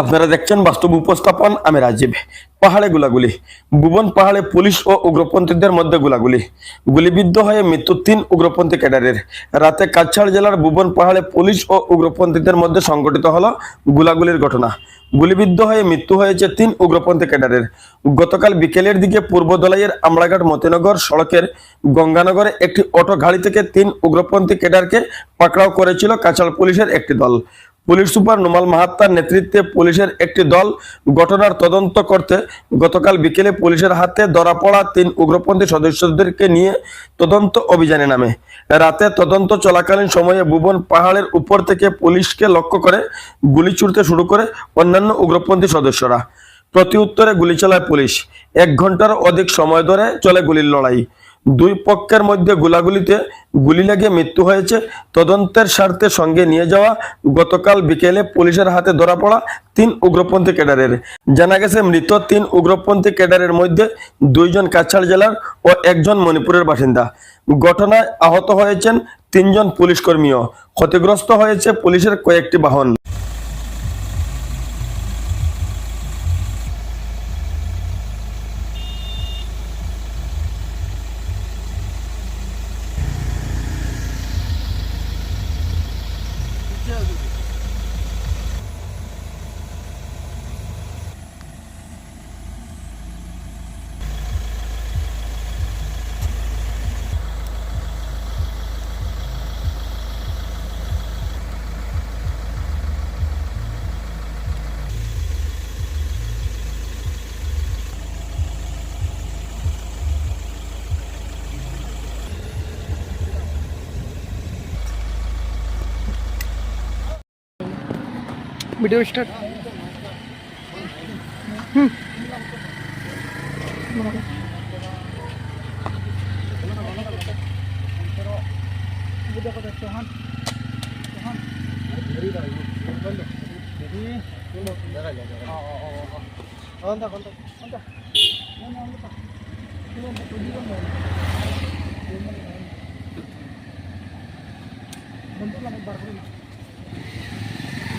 আপনারা দেখছেন বাস্তব উপস্থাপন, আমি রাজীব। পাহাড়ে গুলাগুলি। ভুবন পাহাড়ে পুলিশ ও উগ্রপন্থীদের মধ্যে গুলাগুলি। গুলিবিদ্ধ হয়ে মৃত্যু তিন উগ্রপন্থী ক্যাডারের। রাতে কাছাড় জেলার ভুবন পাহাড়ে পুলিশ ও উগ্রপন্থীদের মধ্যে সংঘটিত হলো গুলাগুলির ঘটনা। গুলিবিদ্ধ হয়ে মৃত্যু হয়েছে তিন উগ্রপন্থী ক্যাডারের। গতকাল বিকেলের দিকে পূর্ব দলাইয়ের আমড়াঘাট মতিনগর সড়কের গঙ্গানগরে একটি অটো গাড়ি থেকে তিন উগ্রপন্থী ক্যাডারকে পাকড়াও করেছিল কাছাড় পুলিশের একটি দল। পুলিশ সুপার নোমাল মাহাত্তার নেতৃত্বে পুলিশের একটি দল ঘটনার তদন্ত করতে গতকাল বিকেলে পুলিশের হাতে ধরা পড়া তিন উগ্রপন্থী সদস্যদেরকে নিয়ে তদন্ত অভিযানে নামে। রাতে তদন্ত চলাকালীন সময়ে ভুবন পাহাড়ের উপর থেকে পুলিশকে লক্ষ্য করে গুলি ছুড়তে শুরু করে অন্যান্য উগ্রপন্থী সদস্যরা। প্রতি উত্তরে গুলি চালায় পুলিশ। এক ঘণ্টার অধিক সময় ধরে চলে গুলির লড়াই। দুই পক্ষের মধ্যে গোলাগুলিতে গুলি লেগে মৃত্যু হয়েছে। তদন্তের স্বার্থে সঙ্গে নিয়ে যাওয়া গতকাল বিকেলে পুলিশের হাতে ধরা পড়া তিন উগ্রপন্থী ক্যাডারের। জানা গেছে, মৃত তিন উগ্রপন্থী ক্যাডারের মধ্যে দুইজন কাছাড় জেলার ও একজন মণিপুরের বাসিন্দা। ঘটনায় আহত হয়েছেন তিনজন পুলিশ কর্মীও। ক্ষতিগ্রস্ত হয়েছে পুলিশের কয়েকটি বাহন। ভিডিও স্টার্ট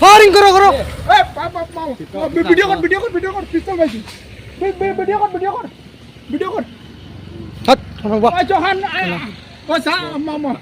फायरिंग करो करो ए पाप वीडियो कर वीडियो कर वीडियो कर पिस्तौल भाई वीडियो कर वीडियो कर वीडियो कर छत जोहान ओ सा मामा